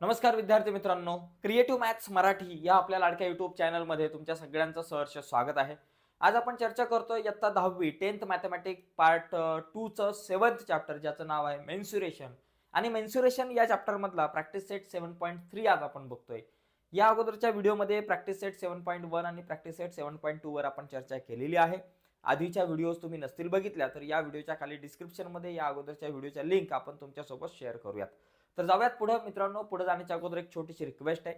नमस्कार विद्यार्थी मित्रांनो. क्रिएटिव्ह मॅथ्स मराठी या आपल्या लाडक्या युट्यूब चॅनलमध्ये तुमच्या सगळ्यांचं सहर्ष स्वागत आहे. आज आपण चर्चा करतोय इयत्ता दहावी टेन्थ मॅथमॅटिक पार्ट टूचं सेवन्थ चॅप्टर ज्याचं नाव आहे मेन्सुरेशन आणि मेन्सुरेशन या चॅप्टरमधला practice set seven point three आज आपण बघतोय. या अगोदरच्या व्हिडिओमध्ये practice set seven point one आणि practice set seven point two वर आपण चर्चा केलेली आहे. आधीच्या व्हिडिओज तुम्ही नसतील बघितल्या तर या व्हिडिओच्या खाली डिस्क्रिप्शनमध्ये या अगोदरच्या व्हिडिओच्या लिंक आपण तुमच्यासोबत शेअर करूयात. तर जाऊयात पुढे. मित्रांनो पुढे जाण्याच्या अगोदर एक छोटीशी रिक्वेस्ट आहे.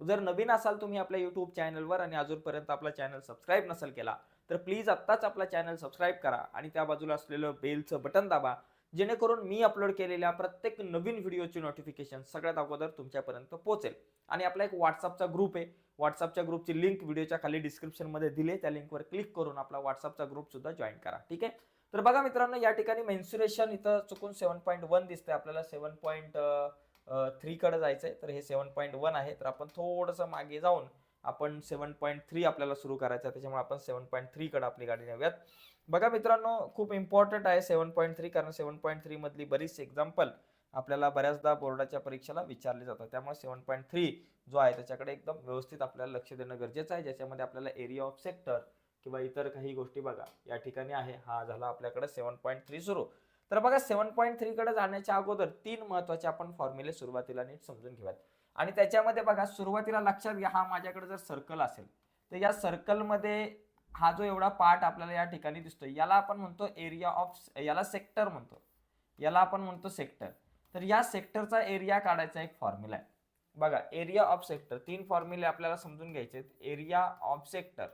जर नवीन असाल तुम्ही आपल्या युट्यूब चॅनलवर आणि अजूनपर्यंत आपला चॅनल सबस्क्राईब नसेल केला तर प्लीज आत्ताच आपला चॅनल सबस्क्राईब करा आणि त्या बाजूला असलेलं बेलचं बटन दाबा जेणेकरून मी अपलोड केलेल्या प्रत्येक नवीन व्हिडिओची नोटिफिकेशन सगळ्यात अगोदर तुमच्यापर्यंत पोहोचेल. आणि आपला एक व्हॉट्सअपचा ग्रुप आहे. व्हॉट्सअपच्या ग्रुपची लिंक व्हिडिओच्या खाली डिस्क्रिप्शनमध्ये दिले त्या लिंकवर क्लिक करून आपला व्हॉट्सअपचा ग्रुपसुद्धा जॉईन करा. ठीक आहे? तर बघा मित्रांनो या ठिकाणी मेन्सुरेशन इथं चुकून सेवन पॉईंट वन दिसतंय. आपल्याला सेवन पॉईंट थ्रीकडे जायचं आहे तर हे सेवन पॉईंट वन आहे. तर आपण थोडंसं मागे जाऊन आपण सेवन पॉईंट थ्री आपल्याला सुरू करायचं आहे. त्याच्यामुळे आपण सेवन पॉईंट थ्रीकडे आपली गाडी नेऊयात. बघा मित्रांनो खूप इम्पॉर्टंट आहे सेवन पॉईंट थ्री कारण सेवन पॉईंट थ्री मधली बरीच एक्झाम्पल आपल्याला बऱ्याचदा बोर्डाच्या परीक्षेला विचारले जातात. त्यामुळे सेवन पॉईंट थ्री जो आहे त्याच्याकडे एकदम व्यवस्थित आपल्याला लक्ष देणं गरजेचं आहे. ज्याच्यामध्ये आपल्याला एरिया ऑफ सेक्टर किंवा इतर काही गोष्टी बघा या ठिकाणी आहे. हा झाला आपल्याकडे सेवन पॉईंट थ्री सुरू. तर बघा सेवन पॉईंट थ्रीकडे जाण्याच्या अगोदर तीन महत्त्वाचे आपण फॉर्म्युले सुरुवातीला नीट समजून घेऊयात. आणि त्याच्यामध्ये बघा सुरुवातीला लक्षात घ्या हा माझ्याकडे जर सर्कल असेल तर या सर्कलमध्ये हा जो एवढा पार्ट आपल्याला या ठिकाणी दिसतो याला आपण म्हणतो एरिया ऑफ याला सेक्टर म्हणतो. याला आपण म्हणतो सेक्टर तर या सेक्टरचा एरिया काढायचा एक फॉर्म्युला आहे. बघा एरिया ऑफ सेक्टर तीन फॉर्म्युले आपल्याला समजून घ्यायचे आहेत area of sector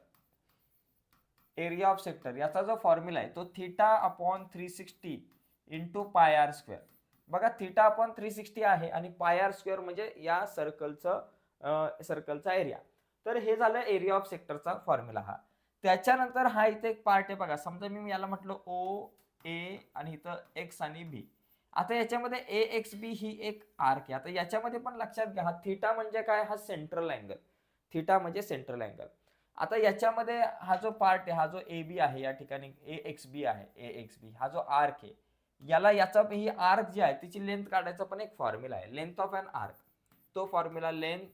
area of sector याचा जो फॉर्म्युला आहे तो theta upon three sixty into pi R square बघा थिटा अपॉन थ्री सिक्स्टी आहे आणि पाय आर स्क्वेअर म्हणजे या सर्कलचं सर्कलचा एरिया तर हे झालं एरिया ऑफ सेक्टरचा फॉर्म्युला हा. त्याच्यानंतर हा इथे एक पार्ट आहे बघा. समजा मी याला म्हटलं ओ ए आणि इथं एक्स आणि बी आता याच्यामध्ये ए एक्स बी ही एक आर्क आहे. आता याच्यामध्ये पण लक्षात घ्या हा थिटा म्हणजे काय? हा सेंट्रल अँगल थिटा म्हणजे सेंट्रल अँगल आता याच्यामध्ये हा जो पार्ट आहे हा जो ए बी आहे या ठिकाणी ए एक्स बी आहे ए एक्स बी हा जो आर्क आहे याला याचा ही आर्क जी आहे तिची लेंथ काढायचा पण एक फॉर्म्युला आहे. लेंथ ऑफ अन आर्क तो formula length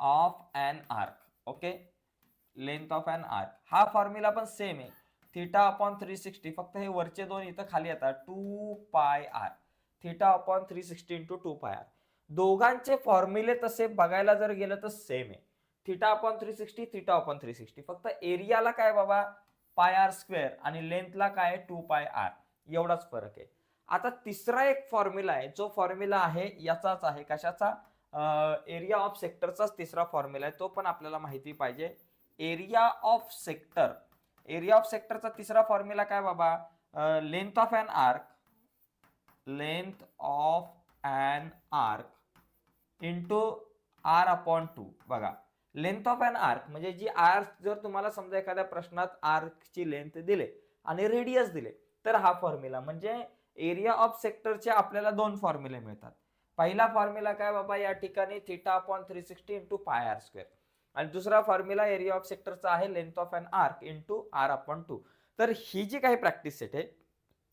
of an arc okay length of an arc हा फॉर्म्युला पण सेम आहे. थिटा अपॉन थ्री सिक्स्टी फक्त हे वरचे दोन इथं खाली येतात. Two pi R theta upon three sixty into two pi R दोघांचे फॉर्म्युले तसे बघायला जर गेलं तर सेम आहे. Theta upon three sixty theta upon three sixty फक्त एरियाला काय बाबा? पाय आर स्क्वेअर आणि लेंथला काय टू पाय आर एवढाच फरक आहे. आता तिसरा एक फॉर्म्युला आहे. जो फॉर्म्युला आहे याचाच आहे. कशाचा? एरिया ऑफ सेक्टरचाच तिसरा फॉर्म्युला आहे. तो पण आपल्याला माहिती पाहिजे. Area of sector area of सेक्टरचा तिसरा फॉर्म्युला काय बाबा? Length of an arc length of an arc into R upon two बघा. लेंथ ऑफ अन आर्क म्हणजे जी आर्क जर तुम्हाला समजा एखाद्या प्रश्नात आर्कची लेंथ दिले आणि रेडियस दिले तर हा फॉर्म्युला म्हणजे एरिया ऑफ सेक्टरचे आपल्याला दोन फॉर्म्युले मिळतात. पहिला फॉर्म्युला काय बाबा? या ठिकाणी theta upon three sixty into pi R square आणि दुसरा फॉर्म्युला एरिया ऑफ सेक्टरचा आहे length of an arc into R upon two तर ही जी काही प्रॅक्टिस सेट आहे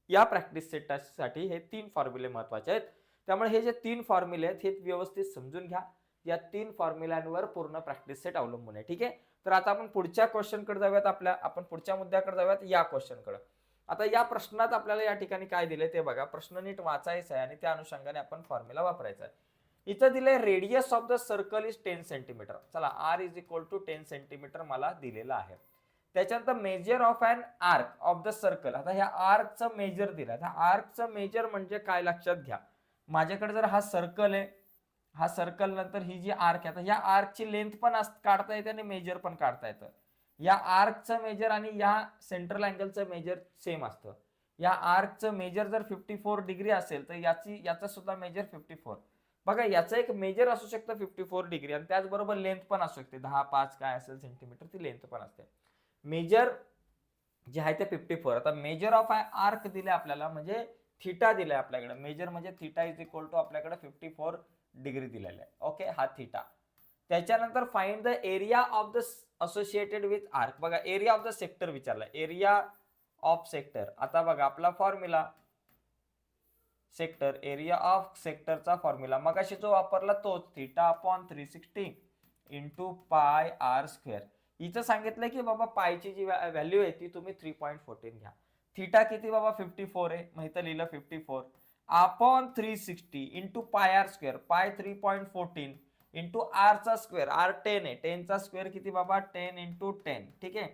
या प्रॅक्टिस सेटसाठी हे तीन फॉर्म्युले महत्त्वाचे आहेत. त्यामुळे हे जे तीन फॉर्म्युले आहेत हे व्यवस्थित समजून घ्या. या तीन फॉर्म्युलांवर पूर्ण प्रॅक्टिस सेट अवलंबून आहे. ठीक आहे? तर आता आपण पुढच्या क्वेश्चनकडे जाऊयात आपल्या आपण पुढच्या मुद्द्याकडे जाऊयात या क्वेश्चनकडे आता या प्रश्नात आपल्याला या ठिकाणी काय दिले ते बघा. प्रश्न नीट वाचायचा आहे आणि त्या अनुषंगाने आपण फॉर्म्युला वापरायचा आहे. इथं दिले radius of the circle is ten centimetre चला R is equal to ten centimetre मला दिलेलं आहे. त्याच्यानंतर measure of an arc of the circle आता ह्या आर्कचं मेजर दिलं ह्या आर्कचं मेजर म्हणजे काय लक्षात घ्या. माझ्याकडे जर हा सर्कल आहे हा सर्कल नंतर ही जी आर्क आहे आता या आर्कची लेंथ पण काढता येते आणि मेजर पण काढता येतं. या आर्कचं मेजर आणि या सेंट्रल अँगलचं मेजर सेम असतं. या आर्कचं मेजर जर फिफ्टी फोर डिग्री असेल तर याची याचा सुद्धा मेजर फिफ्टी फोर बघा याचं एक मेजर असू शकतं फिफ्टी फोर डिग्री आणि त्याचबरोबर लेंथ पण असू शकते. दहा पाच काय असेल सेंटीमीटर ती लेंथ पण असते. मेजर जे आहे ते फिफ्टी फोर आता मेजर ऑफ आर्क दिले आपल्याला म्हणजे थिटा दिलाय आपल्याकडे. मेजर म्हणजे थिटा इज इक्वल टू आपल्याकडे फिफ्टी फोर डिग्री दिलेला आहे. ओके? हा थिटा. त्याच्यानंतर find the area of the associated with arc बघा एरिया ऑफ द सेक्टर विचारला. एरिया ऑफ सेक्टर आता बघा आपला फॉर्म्युला सेक्टर एरिया ऑफ सेक्टरचा फॉर्म्युला मगाशी जो वापरला तोच theta upon three sixty into pi R square इथं सांगितलं की बाबा पायची जी व्हॅल्यू आहे ती तुम्ही थ्री पॉईंट फोर्टीन घ्या. थिटा किती बाबा? फिफ्टी फोर आहे. माहिती लिहिलं fifty four upon three sixty into pi R square pi three point fourteen into आरचा square R ten आहे. टेनचा स्क्वेअर किती बाबा? टेन इंटू टेन ठीक आहे?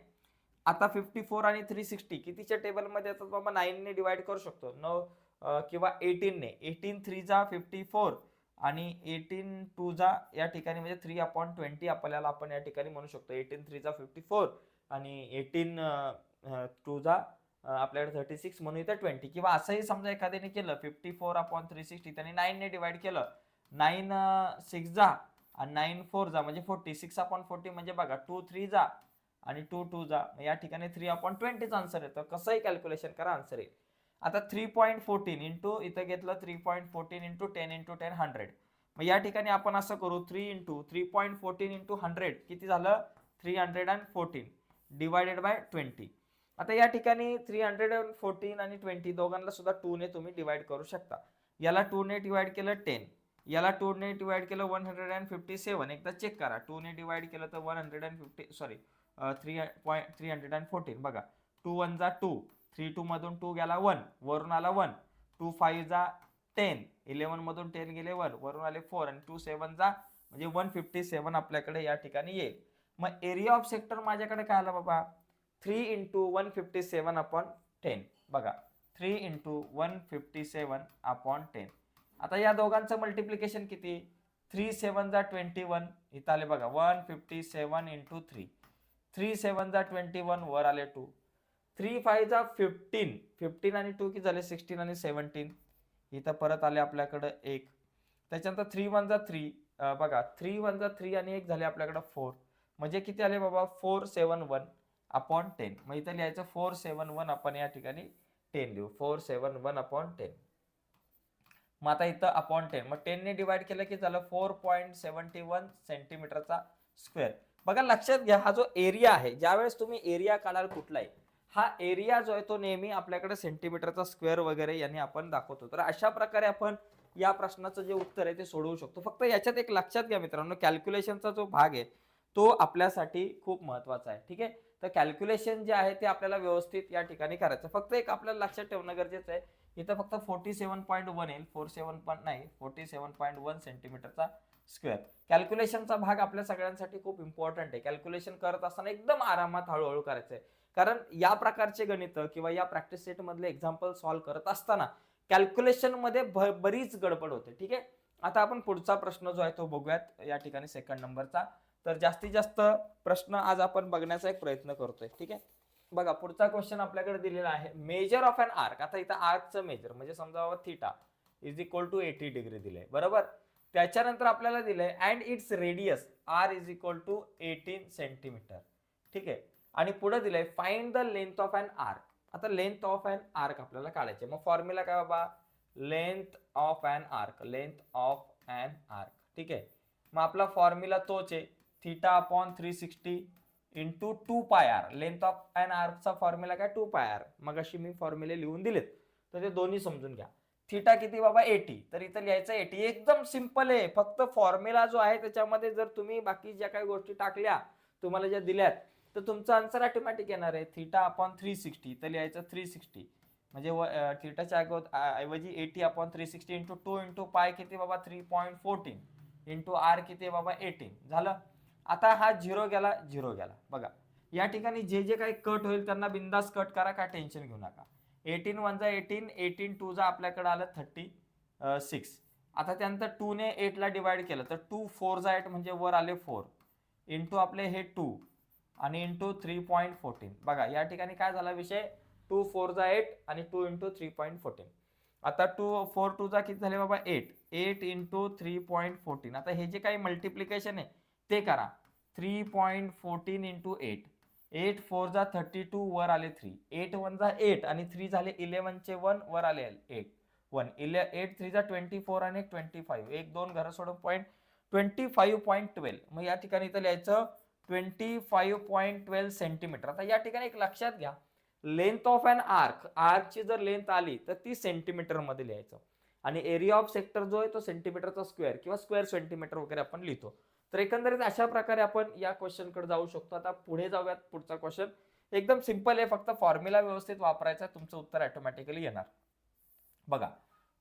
आता फिफ्टी फोर आणि थ्री सिक्स्टी कितीच्या टेबलमध्ये येतात बाबा? नाईनने डिवाइड करू शकतो. नऊ किंवा एटीनने एटीन थ्री जा फिफ्टी फोर आणि एटीन टू जा या ठिकाणी म्हणजे थ्री अपॉन ट्वेंटी आपल्याला आपण या ठिकाणी म्हणू शकतो. एटीन थ्री जा फिफ्टी फोर आणि एटीन टू जा आपल्याकडे थर्टी सिक्स म्हणून इथं ट्वेंटी किंवा असंही समजा एखाद्याने केलं fifty four upon three sixty त्याने नाईनने डिवाइड केलं. नाईन सिक्स जा आणि नाईन फोर जा म्हणजे फोर्टी सिक्स अपॉन फोर्टी म्हणजे बघा टू थ्री जा आणि टू टू जा. या ठिकाणी थ्री अपॉन ट्वेंटीचा आन्सर येतं. कसंही कॅल्क्युलेशन करा आन्सर येईल. आता थ्री पॉईंट फोर्टीन इंटू इथं घेतलं three point fourteen into ten into ten hundred मग या ठिकाणी आपण असं करू three into three point fourteen into hundred किती झालं? Three hundred and fourteen divided by twenty आता या ठिकाणी थ्री हंड्रेड अँड फोर्टीन आणि ट्वेंटी दोघांना सुद्धा टूने तुम्ही डिवाइड करू शकता. याला टूने डिवाइड केलं टेन याला टूने डिवाइड केलं one hundred and fifty seven एकदा चेक करा. टूने डिवाइड केलं तर one hundred and fifty sorry three point three hundred and fourteen बघा टू वन जा टू थ्री टू मधून टू गेला वन वरून आला वन टू फाईव्ह जा टेन इलेवन मधून टेन गेले वन वरून आले फोर आणि टू सेवन जा म्हणजे वन फिफ्टी सेवन आपल्याकडे या ठिकाणी येईल मग एरिया ऑफ सेक्टर माझ्याकडे काय आला बाबा? Three into one fifty seven upon ten. बघा three into one fifty seven upon ten. आता या दोघांचं मल्टिप्लिकेशन किती? थ्री सेवन जा ट्वेंटी वन. इथं आले बघा one fifty seven into three. Three seven जा ट्वेंटी वन वर आले टू. थ्री फाईव्ह जा फिफ्टीन. फिफ्टीन आणि टू की झाले सिक्स्टीन आणि सेवन्टीन? इथं परत आले आपल्याकडं एक. त्याच्यानंतर थ्री वन जा थ्री. बघा थ्री वन जा थ्री आणि एक झाले आपल्याकडं फोर. म्हणजे किती आले बाबा? Four seven one. Upon ten मग इथं लिहायचं फोर सेवन वन आपण या ठिकाणी टेन लिहू. Four seven one upon ten मग आता इथं अपॉन टेन मग टेनने डिवाइड केलं की झालं फोर पॉईंट सेवन्टी वन सेंटीमीटरचा स्क्वेअर बघा लक्षात घ्या हा जो एरिया आहे ज्यावेळेस तुम्ही एरिया काढाल कुठलाही हा एरिया जो आहे तो नेहमी आपल्याकडे सेंटीमीटरचा स्क्वेअर वगैरे यांनी आपण दाखवतो. तर अशा प्रकारे आपण या प्रश्नाचं जे उत्तर आहे ते सोडवू शकतो. फक्त याच्यात एक लक्षात घ्या मित्रांनो कॅल्क्युलेशनचा जो भाग आहे तो आपल्यासाठी खूप महत्त्वाचा आहे. ठीक आहे? तर कॅल्क्युलेशन जे आहे ते आपल्याला व्यवस्थित या ठिकाणी करायचं. फक्त एक आपल्याला लक्षात ठेवणं गरजेचं आहे इथं फक्त फोर्टी सेवन पॉईंट वन येईल. फोर सेवन पॉईंट नाही फोर्टी सेवन पॉईंट वन सेंटीमीटरचा स्क्वेअर कॅल्क्युलेशनचा भाग आपल्या सगळ्यांसाठी खूप इम्पॉर्टंट आहे. कॅल्क्युलेशन करत असताना एकदम आरामात हळूहळू करायचं आहे कारण या प्रकारचे गणित किंवा या प्रॅक्टिस सेटमधले एक्झाम्पल सॉल्व्ह करत असताना कॅल्क्युलेशनमध्ये भ- बरीच गडबड होते. ठीक आहे? आता आपण पुढचा प्रश्न जो आहे तो बघूयात. या ठिकाणी सेकंड नंबरचा तर जास्तीत जास्त प्रश्न आज आपण बघण्याचा एक प्रयत्न करतोय ठीक आहे? बघा पुढचा क्वेश्चन आपल्याकडे दिलेला आहे. मेजर ऑफ अन आर्क आता इथं आर्कचं मेजर म्हणजे समजा बाबा theta is equal to eighty degree दिलंय बरोबर? त्याच्यानंतर आपल्याला दिलंय and its radius R is equal to eighteen centimetre ठीक आहे? आणि पुढे दिलंय find the length of an arc आता लेंथ ऑफ अन आर्क आपल्याला काढायचे मग फॉर्म्युला काय बाबा? Length of an arc length of an arc ठीक आहे? मग आपला फॉर्म्युला तोच आहे. Theta upon three sixty into two pi R length of and आर्कचा formula काय? टू पाय आर मग अशी मी फॉर्म्युले लिहून दिलेत. तर ते दोन्ही समजून घ्या. थिटा किती बाबा? एटी तर इथं लिहायचं एटी एकदम सिंपल आहे. फक्त फॉर्म्युला जो आहे त्याच्यामध्ये जर तुम्ही बाकी ज्या काही गोष्टी टाकल्या तुम्हाला ज्या दिल्यात तर तुमचं आन्सर ऑटोमॅटिक येणार आहे. थिटा अपॉन थ्री सिक्स्टी तर लिहायचं थ्री सिक्स्टी म्हणजे व- थिटाच्या ऐवजी eighty upon three sixty into two into pi किती बाबा? Three point fourteen into R किती बाबा? एटीन झालं? आता हा झिरो गेला झिरो गेला. बघा या ठिकाणी जे जे काही कट होईल त्यांना बिंदास कट करा काय टेन्शन घेऊ नका. एटीन वन जा एटीन एटीन टू जा आपल्याकडे आलं थर्टी सिक्स आता त्यानंतर टूने एटला डिवाइड केलं तर टू फोर जा एट म्हणजे वर आले फोर इंटू आपले हे टू आणि इंटू थ्री पॉईंट फोर्टीन बघा या ठिकाणी काय झाला विषय? टू फोर जा एट आणि two into three point fourteen आता टू फोर टू जा किती झाले बाबा? Eight eight into three point fourteen आता हे जे काही मल्टिप्लिकेशन आहे ते करा. Three point fourteen into eight eight four जा थर्टी टू वर आले थ्री एट वन जा एट आणि थ्री झाले इलेवनचे वन वर आले एट वन इले एट थ्री जा ट्वेंटी फोर आणि एक ट्वेंटी फाईव्ह एक दोन घरं सोडून point twenty five point twelve मग या ठिकाणी इथं लिहायचं twenty five point twelve centimetre आता या ठिकाणी एक लक्षात घ्या. लेंथ ऑफ अन आर्क आर्कची जर लेंथ आली तर ती सेंटीमीटरमध्ये लिहायचं. आणि एरिया ऑफ सेक्टर जो आहे तो सेंटीमीटरचा स्क्वेअर किंवा स्क्वेअर सेंटीमीटर वगैरे आपण लिहितो. तर एकंदरीत अशा प्रकारे आपण या क्वेश्चनकडे जाऊ शकतो. आता पुढे जाऊयात पुढचा क्वेश्चन एकदम सिंपल आहे फक्त फॉर्म्युला व्यवस्थित वापरायचा तुमचं उत्तर ऑटोमॅटिकली येणार. बघा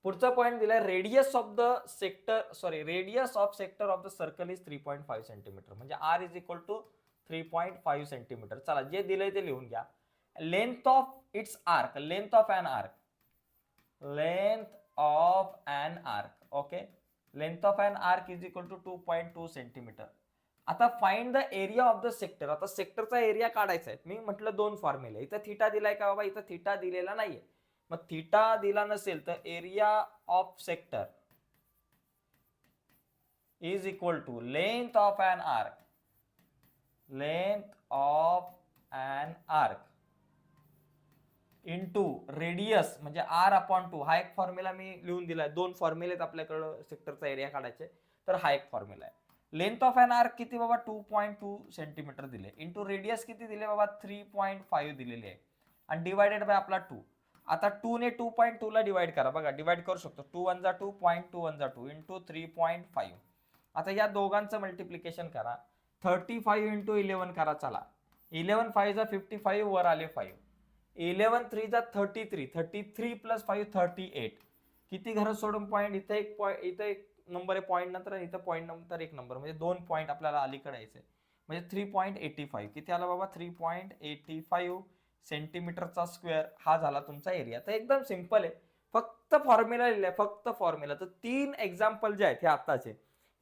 पुढचा पॉईंट दिलाय radius of the sector sorry radius of sector of the circle is three point five centimetre म्हणजे R is equal to three point five centimetre चला जे दिलंय ते लिहून घ्या. Length of its arc length of an arc length of an arc okay length of an arc is equal to two point two centimetre आता find the area of the sector आता सेक्टरचा area काढायचा आहे. मी म्हटलं दोन फॉर्म्युले इथं theta दिलाय का बाबा? इथं थिटा दिलेला नाहीये. मग थिटा दिला नसेल तर area of sector is equal to length of an arc length of an arc into radius म्हणजे आर अपॉन टू हा एक फॉर्म्युला मी लिहून दिलाय. दोन फॉर्म्युलेत आपल्याकडं सेक्टरचा एरिया काढायचे. तर हा एक फॉर्म्युला आहे. लेंथ ऑफ अन आर्क किती बाबा? टू पॉईंट टू सेंटीमीटर दिले. इंटू रेडियस किती दिले बाबा? थ्री पॉईंट फाईव्ह दिलेली आहे. आणि डिवायडेड बाय आपला टू आता टू ने टू पॉईंट टूला डिवाइड करा. बघा डिवाइड करू शकतो. टू वन जा टू पॉईंट टू वन जा two into three point five आता या दोघांचं मल्टिप्लिकेशन करा. थर्टी फाईव्ह इंटू इलेव्हन करा. चला. इलेव्हन फाईव्ह जा फिफ्टी फाईव्ह वर आले five eleven थ्रीचा thirty three. Thirty three plus five thirty eight. किती घरं सोडून पॉईंट इथं एक पॉईंट इथं एक नंबर आहे. पॉईंट नंतर आणि इथं पॉईंट नंतर एक नंबर म्हणजे दोन पॉईंट आपल्याला अलीकडे यायचे. म्हणजे थ्री पॉईंट एटी फाईव्ह किती आला बाबा? थ्री पॉईंट एटी फाईव्ह सेंटीमीटरचा स्क्वेअर हा झाला तुमचा एरिया तर एकदम सिंपल आहे. फक्त फॉर्म्युला आहे फक्त फॉर्म्युला तर तीन एक्झाम्पल जे आहेत हे आत्ताचे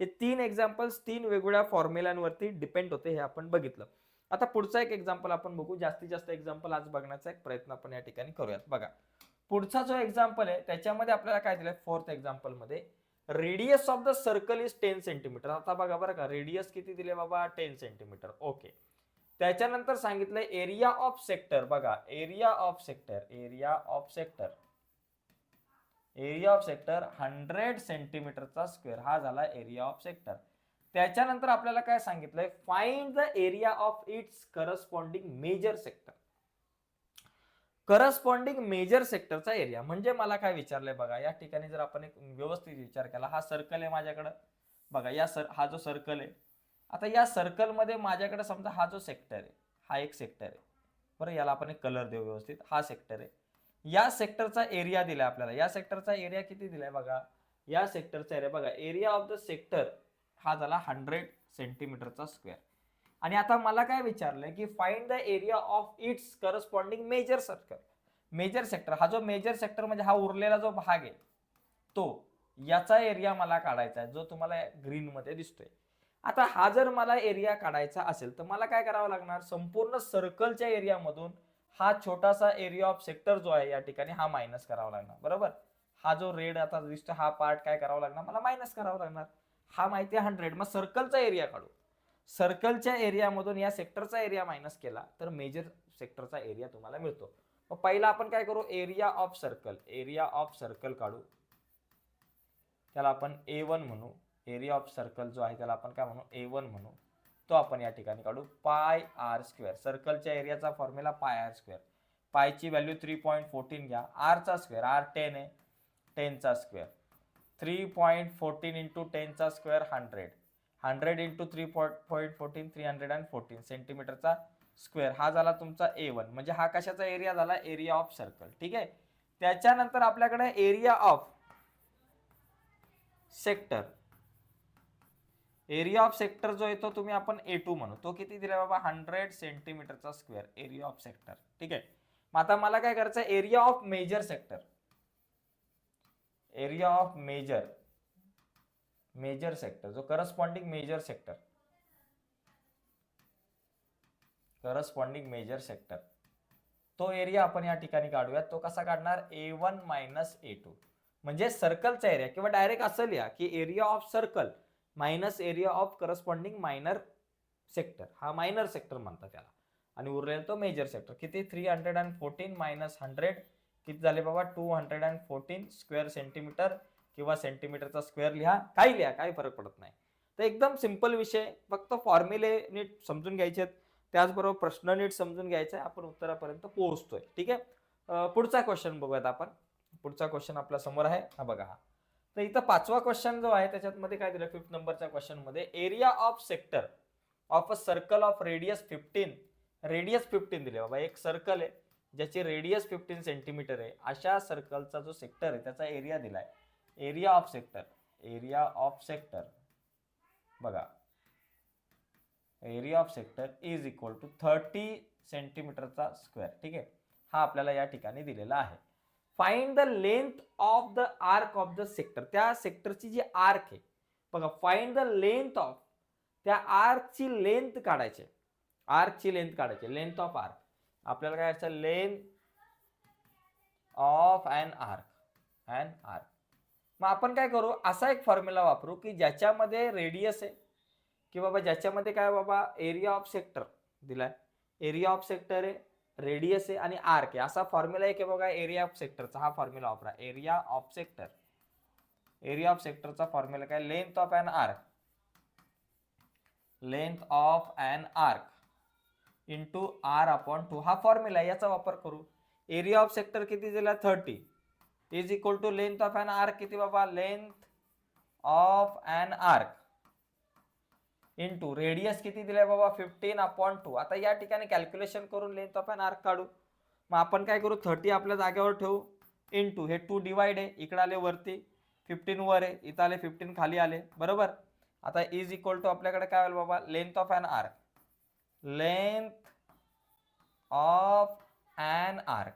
हे तीन एक्झाम्पल्स तीन वेगवेगळ्या फॉर्म्युलांवरती डिपेंड होते हे आपण बघितलं. आता पुढचा एक एक्झाम्पल आपण बघू. जास्तीत जास्त एक्झाम्पल आज बघण्याचा एक प्रयत्न आपण या ठिकाणी करूयात. बघा. पुढचा जो एक्झाम्पल आहे त्याच्यामध्ये आपल्याला काय दिलंय? Fourth एक्झाम्पलमध्ये radius of the circle is ten centimetre आता बघा बरं का रेडियस किती दिले बाबा? टेन सेंटीमीटर ओके त्याच्यानंतर सांगितलंय एरिया ऑफ सेक्टर बघा area of sector area of sector area of sector hundred सेंटीमीटरचा square हा झाला एरिया ऑफ सेक्टर त्याच्यानंतर आपल्याला काय सांगितलंय? Find the area of its corresponding major sector corresponding major सेक्टरचा area म्हणजे मला काय विचारलंय बघा या ठिकाणी जर आपण एक व्यवस्थित विचार केला हा सर्कल आहे माझ्याकडं. बघा या सर हा जो सर्कल आहे. आता या सर्कलमध्ये माझ्याकडे समजा हा जो सेक्टर आहे हा एक सेक्टर आहे. बरं याला आपण एक कलर देऊ व्यवस्थित. हा सेक्टर आहे. या सेक्टरचा एरिया दिलाय आपल्याला. या सेक्टरचा एरिया किती दिलाय बघा? या सेक्टरचा एरिया बघा एरिया ऑफ द सेक्टर हा झाला हंड्रेड सेंटीमीटरचा स्क्वेअर. आणि आता मला काय विचारलंय की find the area of its corresponding major circle major sector हा जो मेजर सेक्टर म्हणजे हा उरलेला जो भाग आहे तो याचा एरिया मला काढायचा आहे जो तुम्हाला ग्रीनमध्ये दिसतोय. आता हा जर मला एरिया काढायचा असेल तर मला काय करावं लागणार? संपूर्ण सर्कलच्या एरियामधून हा छोटासा एरिया ऑफ सेक्टर जो आहे या ठिकाणी हा मायनस करावा लागणार बरोबर? हा जो रेड आता दिसतो हा पार्ट काय करावा लागणार? मला मायनस करावा लागणार. हा माहिती आहे हंड्रेड मग सर्कलचा एरिया काढू. सर्कलच्या एरियामधून या सेक्टरचा एरिया मायनस केला तर मेजर सेक्टरचा एरिया तुम्हाला मिळतो. मग पहिला आपण काय करू? Area of circle area of circle काढू. त्याला आपण ए वन म्हणू. एरिया ऑफ सर्कल जो आहे त्याला आपण काय म्हणू? ए वन म्हणू. तो आपण या ठिकाणी काढू. पाय आर स्क्वेअर सर्कलच्या एरियाचा फॉर्म्युला पाय आर स्क्वेअर पायची व्हॅल्यू थ्री पॉईंट फोर्टीन घ्या. आरचा स्क्वेअर आर टेन आहे. टेनचा square three point fourteen into टेनचा square hundred hundred into three point fourteen three hundred and fourteen सेंटीमीटरचा square हा झाला तुमचा ए one म्हणजे हा कशाचा एरिया झाला? एरिया ऑफ सर्कल ठीक आहे? त्याच्यानंतर आपल्याकडे area of sector area of sector जो येतो तुम्ही आपण ए टू म्हणू. तो किती दिला बाबा? हंड्रेड सेंटीमीटरचा स्क्वेअर एरिया ऑफ सेक्टर ठीक आहे? मग आता मला काय करायचं area of major sector area of major major sector जो corresponding major sector corresponding major sector तो एरिया आपण या ठिकाणी काढूयात. तो कसा काढणार? A one minus A two म्हणजे सर्कलचा एरिया किंवा डायरेक्ट असं लिहा की area of circle minus area of corresponding minor sector हा मायनर सेक्टर म्हणतात त्याला आणि उरलेला तो मेजर सेक्टर किती? Three hundred and fourteen minus hundred किती झाले बाबा? Two hundred and fourteen square centimetre किंवा सेंटीमीटरचा स्क्वेअर लिहा. काही लिहा काही फरक पडत नाही. तर एकदम सिंपल विषय. फक्त फॉर्म्युले नीट समजून घ्यायचे आहेत त्याचबरोबर प्रश्न नीट समजून घ्यायचा आहे आपण उत्तरापर्यंत पोहोचतोय. ठीक आहे? पुढचा क्वेश्चन बघूयात आपण. पुढचा क्वेश्चन आपल्यासमोर आहे. हा बघा हा. तर इथं पाचवा क्वेश्चन जो आहे त्याच्यामध्ये काय दिलं? फिफ्थ नंबरच्या क्वेश्चनमध्ये area of sector of a circle of radius fifteen radius fifteen दिले बाबा. एक सर्कल आहे. ज्याची रेडियस फिफ्टीन सेंटीमीटर आहे अशा सर्कलचा जो सेक्टर आहे त्याचा एरिया दिलाय. Area of sector area of sector बघा. Area of sector is equal to thirty सेंटीमीटरचा square ठीक आहे? हा आपल्याला या ठिकाणी दिलेला आहे. Find the length of the arc of the sector त्या सेक्टरची जी आर्क आहे बघा फाइंड द लेंथ ऑफ त्या आर्कची लेंथ काढायची आर्कची लेंथ काढायची लेंथ ऑफ आर्क आपल्याला काय असतं? Length of an arc. An arc. मग आपण काय करू? असा एक फॉर्म्युला वापरू की ज्याच्यामध्ये रेडियस आहे. की बाबा ज्याच्यामध्ये काय बाबा? एरिया ऑफ सेक्टर दिलाय. एरिया ऑफ सेक्टर आहे रेडियस आहे आणि आर्क आहे. असा फॉर्म्युला आहे की बघा एरिया ऑफ सेक्टरचा हा फॉर्म्युला वापरा. Area of sector area of सेक्टरचा formula काय? Length of an arc length of an arc into R upon two हा फॉर्म्युला याचा वापर करू. एरिया ऑफ सेक्टर किती दिला? Thirty is equal to length of an arc किती बाबा? Length of an arc into radius किती दिलाय बाबा? फिफ्टीन अपॉन टू आता या ठिकाणी कॅल्क्युलेशन करून लेंथ ऑफ अन आर्क काढू. मग आपण काय करू? थर्टी आपल्या जागेवर ठेवू. इंटू हे टू डिवाइड आहे. इकडे आले वरती. फिफ्टीन वर आहे. इथं आले फिफ्टीन खाली आले. बरोबर? आता इज इक्वल टू आपल्याकडे काय होईल बाबा? Length of an arc length of an arc.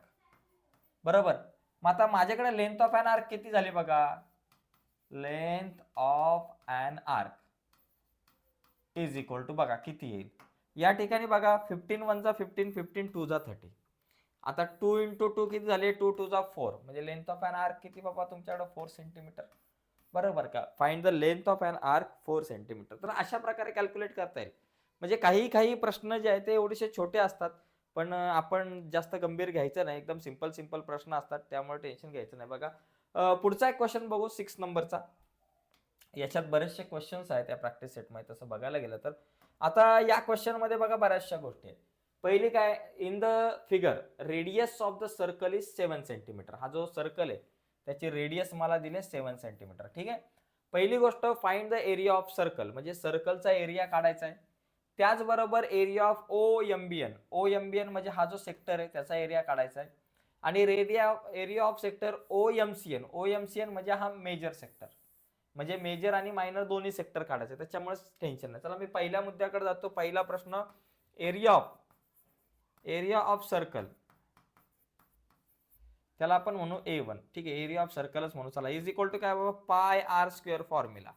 बरोबर. मग आता माझ्याकडे लेंथ ऑफ अन आर्क किती झाली बघा? Length of an arc is equal to बघा किती येईल? या ठिकाणी बघा फिफ्टीन वनचा फिफ्टीन फिफ्टीन टू जा थर्टी आता टू इंटू टू किती झाले? टू टू जा फोर म्हणजे लेंथ ऑफ अन आर्क किती बाबा तुमच्याकडे? फोर सेंटीमीटर बरोबर का? Find the length of an arc four centimetre तर अशा प्रकारे कॅल्क्युलेट करता येईल. म्हणजे काही काही प्रश्न जे आहेत ते एवढेसे छोटे असतात पण आपण जास्त गंभीर घ्यायचं नाही. एकदम सिंपल सिंपल प्रश्न असतात त्यामुळे टेन्शन घ्यायचं नाही. बघा पुढचा एक क्वेश्चन बघू सिक्स नंबरचा याच्यात बरेचसे क्वेश्चन्स आहेत या प्रॅक्टिस सेटमध्ये तसं बघायला गेलं तर. आता या क्वेश्चनमध्ये बघा बऱ्याचशा गोष्टी आहेत. पहिली काय? In the figure radius of the circle is seven centimetre हा जो सर्कल आहे त्याची रेडियस मला दिले सेवन सेंटीमीटर ठीक आहे? पहिली गोष्ट find the area of circle म्हणजे सर्कलचा एरिया काढायचा आहे. त्याचबरोबर area of O M B N O M B N म्हणजे हा जो सेक्टर आहे त्याचा एरिया काढायचा आहे. आणि area area of sector O M C N O M C N म्हणजे हा मेजर सेक्टर म्हणजे मेजर आणि मायनर दोन्ही सेक्टर काढायचे. त्याच्यामुळे टेन्शन नाही. चला मी पहिल्या मुद्द्याकडे जातो. पहिला प्रश्न area of area of circle त्याला आपण म्हणू ए वन ठीक आहे एरिया ऑफ सर्कलच म्हणू. चला इज इक्वल टू काय बाबा? पाय आर स्क्वेअर फॉर्म्युला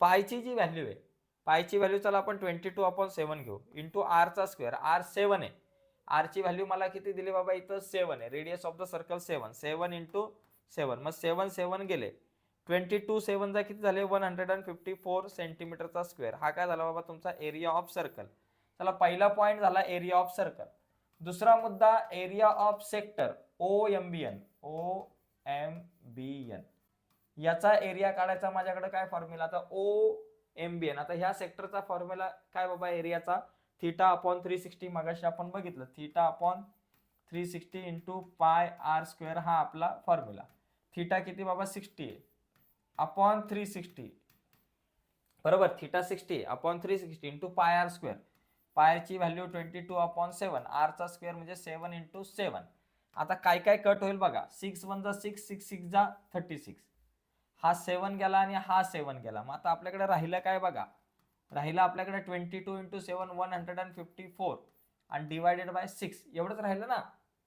पायची जी व्हॅल्यू आहे पायची व्हॅल्यू चला आपण ट्वेंटी टू अपॉन सेवन घेऊ इंटू आरचा स्क्वेअर आर सेवन आहे. आरची व्हॅल्यू मला किती दिली बाबा इथं? सेवन आहे. Radius of the circle seven seven into seven मग सेवन सेवन गेले. ट्वेंटी टू सेवनचा किती झाले? One hundred and fifty four सेंटीमीटरचा square हा काय झाला बाबा तुमचा? एरिया ऑफ सर्कल चला पहिला पॉईंट झाला एरिया ऑफ सर्कल दुसरा मुद्दा area of sector O M B N O M B N याचा एरिया काढायचा माझ्याकडे काय फॉर्म्युला आता ओ एम बी एन आता ह्या सेक्टरचा फॉर्म्युला काय बाबा एरियाचा थिटा अपॉन थ्री सिक्स्टी मगाशी आपण बघितलं. Theta upon three sixty into pi r square हा आपला फॉर्म्युला थिटा किती बाबा सिक्स्टी आहे. अपॉन थ्री सिक्स्टी बरोबर? Theta sixty upon three sixty into pi r square पायची value twenty two upon seven आरचा square म्हणजे सेवन इंटू सेवन आता काय काय कट होईल बघा. सिक्स वन जा सिक्स सिक्स सिक्स जा थर्टी सिक्स हा सेवन गेला आणि हा सेवन गेला. मग आता आपल्याकडे राहिलं काय बघा? राहिलं आपल्याकडे twenty two into seven one hundred and fifty four आणि डिवायडेड बाय सिक्स एवढंच राहिलं ना?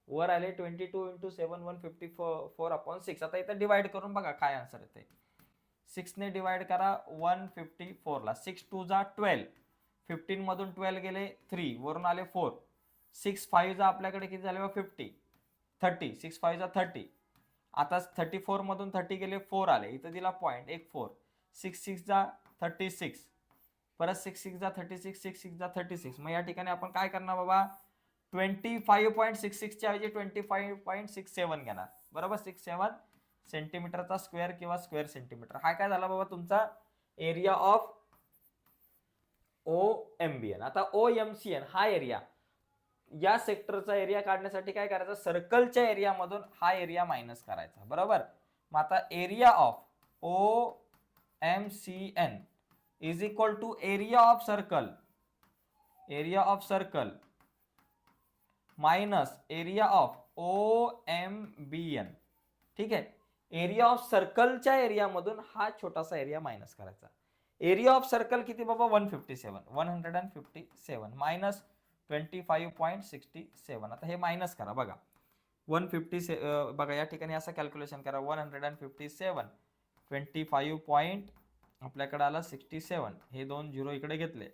वर आले twenty two into seven one fifty four four upon six आता इथं डिवाइड करून बघा काय आन्सर येते सिक्सने डिवाइड करा वन फिफ्टी फोरला सिक्स टू जा ट्वेल्व फिफ्टीनमधून ट्वेल्व गेले थ्री वरून आले फोर सिक्स फाईव्ह जा आपल्याकडे किती झाले फिफ्टी थर्टी सिक्स फाईव्ह जा थर्टी आता थर्टी फोरमधून थर्टी गेले फोर आले. इथं दिला पॉईंट एक फोर सिक्स सिक्स जा थर्टी सिक्स परत सिक्स सिक्स जा थर्टी सिक्स सिक्स सिक्स जा थर्टी सिक्स मग या ठिकाणी आपण काय करणार बाबा? ट्वेंटी फाईव्ह पॉईंट सिक्स सिक्सच्या ऐवजी twenty five point six seven घेणार. बरोबर? सिक्स सेवन सेंटीमीटरचा स्क्वेअर किंवा स्क्वेअर सेंटीमीटर हा काय झाला बाबा तुमचा? Area of O M B N आता ओ एम सी एन हा एरिया या सेक्टरचा एरिया काढण्यासाठी काय करायचं? सर्कलच्या एरियामधून हा एरिया मायनस करायचा. बरोबर? मग आता area of O M C N is equal to area of circle area of circle minus area of O M B N ठीक आहे? एरिया ऑफ सर्कलच्या एरियामधून हा छोटासा एरिया मायनस करायचा. एरिया ऑफ सर्कल किती बाबा? One fifty seven one hundred and fifty seven minus twenty five point sixty seven आता हे मायनस करा बघा. वन फिफ्टी से बघा या ठिकाणी असं कॅल्क्युलेशन करा. One hundred and fifty seven twenty five point आपल्याकडे आला सिक्स्टी सेवन हे दोन झिरो इकडे घेतले.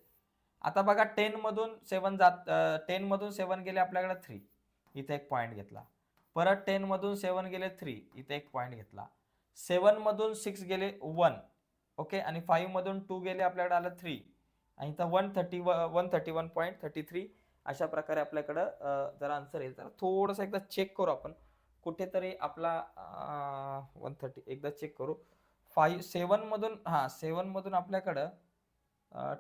आता बघा टेनमधून सेवन जात टेनमधून सेवन गेले आपल्याकडे थ्री इथे एक पॉईंट घेतला. परत टेनमधून सेवन गेले थ्री इथे एक पॉईंट घेतला. सेवनमधून सिक्स गेले वन ओके आणि फाईव्हमधून टू गेले आपल्याकडे आलं थ्री आणि इथं one thirty one thirty one point thirty three अशा प्रकारे आपल्याकडं जरा आन्सर येईल. जरा थोडंसं एकदा चेक करू आपण. कुठेतरी आपला वन थर्टी एकदा चेक करू. फाईव्ह सेवनमधून हां सेवनमधून आपल्याकडं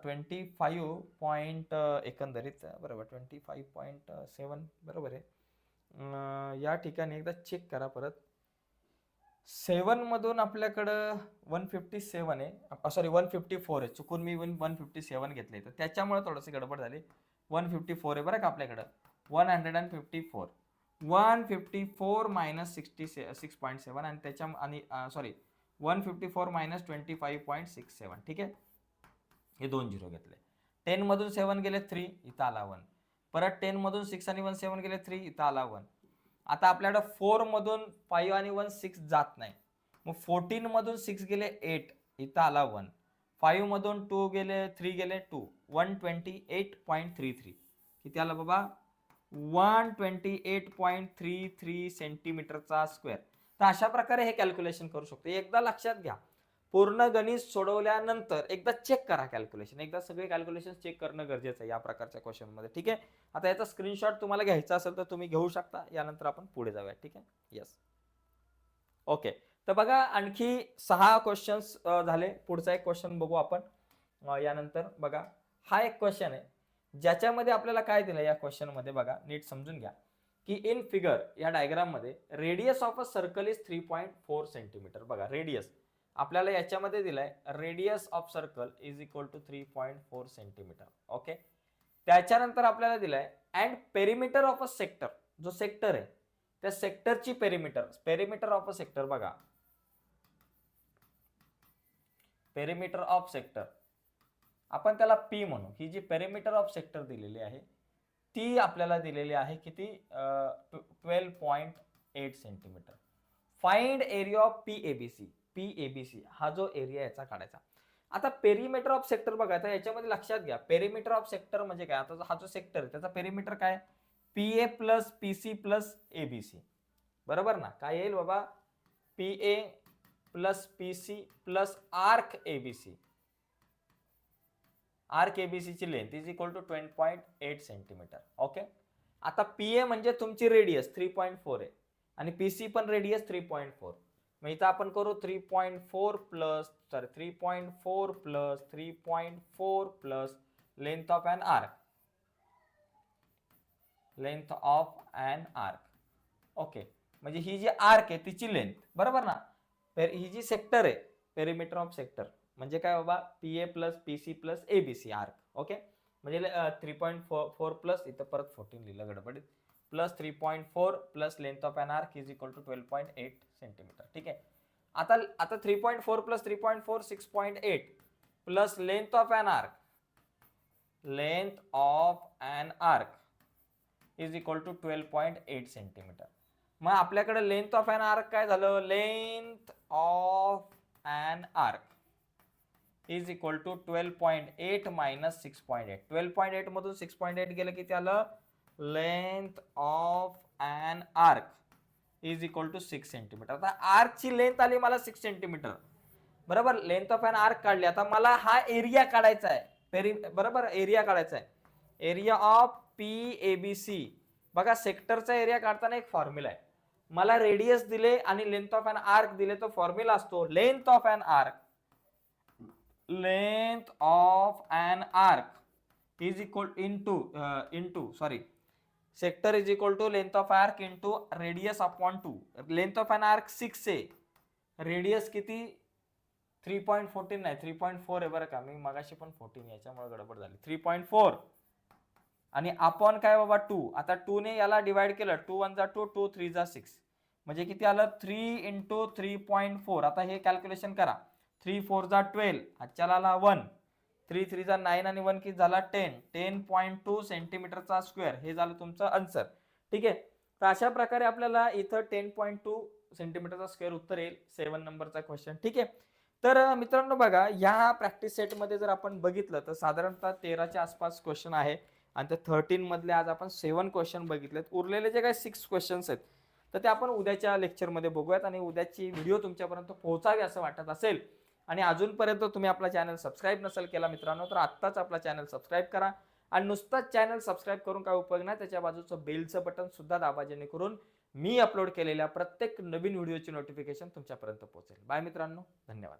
ट्वेंटी फाईव्ह पॉईंट एकंदरीत बरोबर ट्वेंटी फाईव्ह पॉईंट सेवन बरोबर आहे. या ठिकाणी एकदा चेक करा परत. सेवनमधून आपल्याकडं वन फिफ्टी सेवन आहे. सॉरी वन फिफ्टी फोर आहे. चुकून मी वन वन फिफ्टी सेवन घेतले तर त्याच्यामुळे थोडंसं गडबड झाली. वन फिफ्टी फोर आहे बरं का आपल्याकडं. One hundred and fifty four one fifty four minus sixty say six point seven आणि त्याच्या आणि sorry one fifty four minus twenty five point six seven ठीक आहे? हे दोन झिरो घेतले. टेनमधून सेवन गेले थ्री इथं आला वन परत टेनमधून सिक्स आणि वन सेवन गेले थ्री इथं आला वन आता आपल्याकडं फोरमधून फाईव्ह आणि वन सिक्स जात नाही. मग फोर्टीनमधून सिक्स गेले एट इथं आला वन फाईव्ह मधून टू गेले थ्री गेले two. One twenty eight point three three. किती आलं बाबा? One twenty eight point three three सेंटीमीटरचा square. तर अशा प्रकारे हे कॅल्क्युलेशन करू शकतो. एकदा लक्षात घ्या. पूर्ण गणित सोडवल्यानंतर एकदा चेक करा कॅल्क्युलेशन एकदा सगळे कॅल्क्युलेशन चेक करणं गरजेचं आहे या प्रकारच्या क्वेश्चनमध्ये ठीक आहे? आता याचा स्क्रीनशॉट तुम्हाला घ्यायचा असेल तर तुम्ही घेऊ शकता. यानंतर आपण पुढे जाऊया. ठीक आहे? येस ओके तर बघा आणखी सहा क्वेश्चन्स झाले. पुढचा एक क्वेश्चन बघू आपण. यानंतर बघा. हा एक क्वेश्चन आहे. ज्याच्यामध्ये आपल्याला काय दिलं या क्वेश्चनमध्ये बघा नीट समजून घ्या. की इन फिगर या डायग्राममध्ये radius of a circle is three point four centimetre बघा रेडियस आपल्याला याच्यामध्ये दिलाय radius of circle is equal to three point four centimetre okay त्याच्यानंतर आपल्याला दिलाय and perimeter of a sector जो सेक्टर आहे त्या सेक्टरची perimeter perimeter of a sector बघा. पेरिमीटर ऑफ सेक्टर आपण त्याला पी म्हणू. ही जी पेरिमीटर ऑफ सेक्टर दिलेली आहे ती आपल्याला दिलेली आहे किती? Twelve point eight centimetre find area of P A B C P A B C हा जो एरिया याचा काढायचा. आता पेरिमीटर ऑफ सेक्टर बघा याच्यामध्ये लक्षात घ्या. पेरिमीटर ऑफ सेक्टर म्हणजे काय? आता हा जो सेक्टर आहे त्याचा पेरिमीटर काय? P A plus P C plus A B C बरोबर ना? काय येईल बाबा? P A plus P C plus arc A B C. Arc A B सीची length is equal to twenty point eight centimetre. Okay? आता P A म्हणजे तुमची radius three point four आहे आणि पी सी पण रेडियस थ्री पॉईंट फोर. मग इथं आपण करू three point four plus sorry three point four plus three point four plus length of and arc. Length of and arc. Okay? म्हणजे ही जी आर्क आहे तिची लेंथ. बरोबर ना? पेर ही जी सेक्टर आहे पेरिमीटर ऑफ सेक्टर म्हणजे काय बाबा? P A plus P C plus A B C arc okay म्हणजे three point four four plus इथं परत फोर्टीन लिहिलं गडबडीत. Plus three point four plus length of an arc is equal to twelve point eight centimetre ठीक आहे? आता आता three point four plus three point four six point eight plus length of an arc length of an arc is equal to twelve point eight centimetre मग आपल्याकडे length of an arc काय झालं? Length of an arc is equal to twelve point eight minus six point eight twelve point eight मधून six point eight गेलं किती आलं length of an arc is equal to six centimetre आता आर्कची length आली मला सिक्स सेंटीमीटर बरोबर? Length of an arc काढली. आता मला हा एरिया काढायचा आहे. पेरी बरोबर? एरिया काढायचा आहे. Area of P A B C बघा सेक्टरचा एरिया काढताना एक फॉर्म्युला आहे. मला रेडियस दिले आणि लेंथ ऑफ अन आर्क दिले तो फॉर्म्युला असतो length of an arc length of an arc is equal into into sorry sector is equal to length of arc into radius upon two length of an arc six आहे radius किती? Three point fourteen नाही three point four आहे बरं का. मी मगाशी पण fourteen याच्यामुळे गडबड झाली. थ्री पॉईंट फोर आणि अपॉन काय बाबा टू? आता टू ने याला डिवाइड केलं. टू वन जा टू टू थ्री जा सिक्स. म्हणजे किती आलं? Three into three point four आता हे कॅल्क्युलेशन करा. थ्री फोर जा ट्वेल्व. आजच्याला आला वन. थ्री थ्री जा नाईन आणि वन किती झाला? टेन. टेन पॉईंट टू सेंटीमीटरचा स्क्वेअर हे झालं तुमचं आन्सर ठीक आहे? तर अशा प्रकारे आपल्याला इथं टेन पॉईंट टू सेंटीमीटरचा स्क्वेअर उत्तर येईल. सेवन नंबरचा क्वेश्चन ठीक आहे? तर मित्रांनो बघा या प्रॅक्टिस सेटमध्ये जर आपण बघितलं तर साधारणतः तेराच्या आसपास क्वेश्चन आहे. आणि त्या थर्टीन मधले आज आपण सेवन क्वेश्चन बघितलेत. उरलेले जे काही सिक्स क्वेश्चन्स आहेत तर ते आपण उद्याच्या लेक्चरमध्ये बघूयात आणि उद्याची व्हिडिओ तुमच्यापर्यंत पोहोचावी असं वाटत असेल. आणि अजूनपर्यंत तुम्ही आपला चॅनल सबस्क्राईब नसेल केला मित्रांनो तर आत्ताच आपला चॅनल सबस्क्राईब करा. आणि नुसताच चॅनल सबस्क्राईब करून काय उपयोग नाही त्याच्या बाजूचं बेलचं बटन सुद्धा दाबा जेणेकरून मी अपलोड केलेल्या प्रत्येक नवीन व्हिडिओची नोटिफिकेशन तुमच्यापर्यंत पोहोचेल. बाय मित्रांनो धन्यवाद.